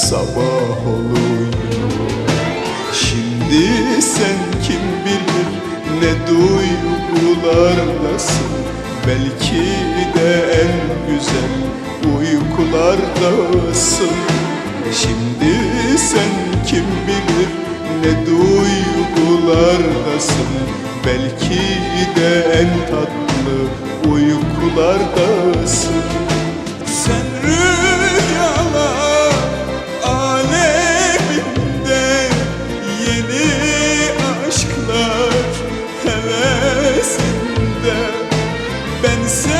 sabah oluyor. Şimdi sen kim bilir ne duygulardasın Belki de en güzel uykulardasın Şimdi sen kim bilir ne duygulardasın Belki de en tatlı uykulardasın Sen sense.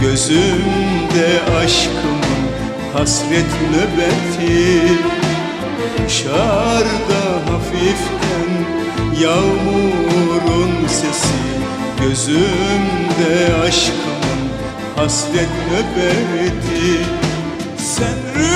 Gözümde aşkımın hasret nöbeti. Dışarıda hafiften yağmurun sesi. Gözümde aşkımın hasret nöbeti. Sen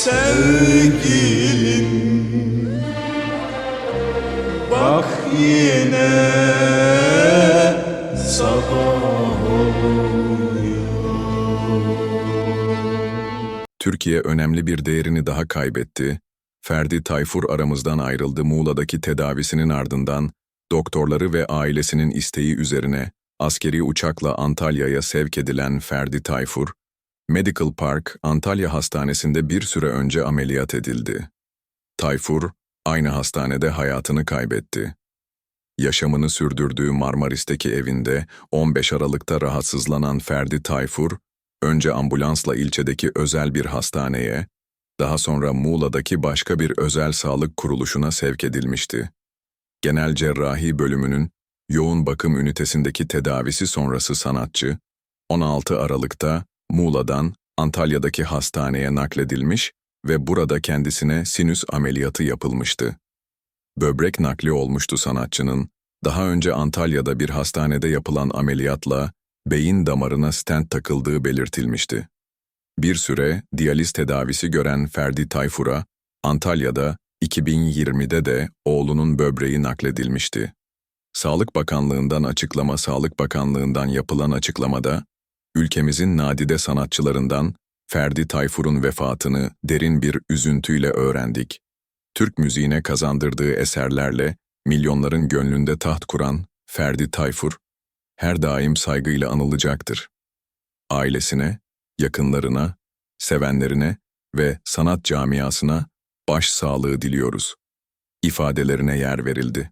Sevgilim Bak yine sabah Türkiye önemli bir değerini daha kaybetti. Ferdi Tayfur aramızdan ayrıldı Muğla'daki tedavisinin ardından doktorları ve ailesinin isteği üzerine askeri uçakla Antalya'ya sevk edilen Ferdi Tayfur, Medical Park Antalya Hastanesi'nde bir süre önce ameliyat edildi. Tayfur, aynı hastanede hayatını kaybetti. Yaşamını sürdürdüğü Marmaris'teki evinde 15 Aralık'ta rahatsızlanan Ferdi Tayfur, önce ambulansla ilçedeki özel bir hastaneye, daha sonra Muğla'daki başka bir özel sağlık kuruluşuna sevk edilmişti. Genel cerrahi bölümünün yoğun bakım ünitesindeki tedavisi sonrası sanatçı, 16 Aralık'ta Muğla'dan Antalya'daki hastaneye nakledilmiş ve burada kendisine sinüs ameliyatı yapılmıştı. Böbrek nakli olmuştu sanatçının, daha önce Antalya'da bir hastanede yapılan ameliyatla beyin damarına stent takıldığı belirtilmişti. Bir süre diyaliz tedavisi gören Ferdi Tayfur'a, Antalya'da 2020'de de oğlunun böbreği nakledilmişti. Sağlık Bakanlığı'ndan açıklama Sağlık Bakanlığı'ndan yapılan açıklamada, ülkemizin nadide sanatçılarından Ferdi Tayfur'un vefatını derin bir üzüntüyle öğrendik. Türk müziğine kazandırdığı eserlerle milyonların gönlünde taht kuran Ferdi Tayfur, her daim saygıyla anılacaktır. Ailesine, yakınlarına, sevenlerine ve sanat camiasına baş sağlığı diliyoruz. İfadelerine yer verildi.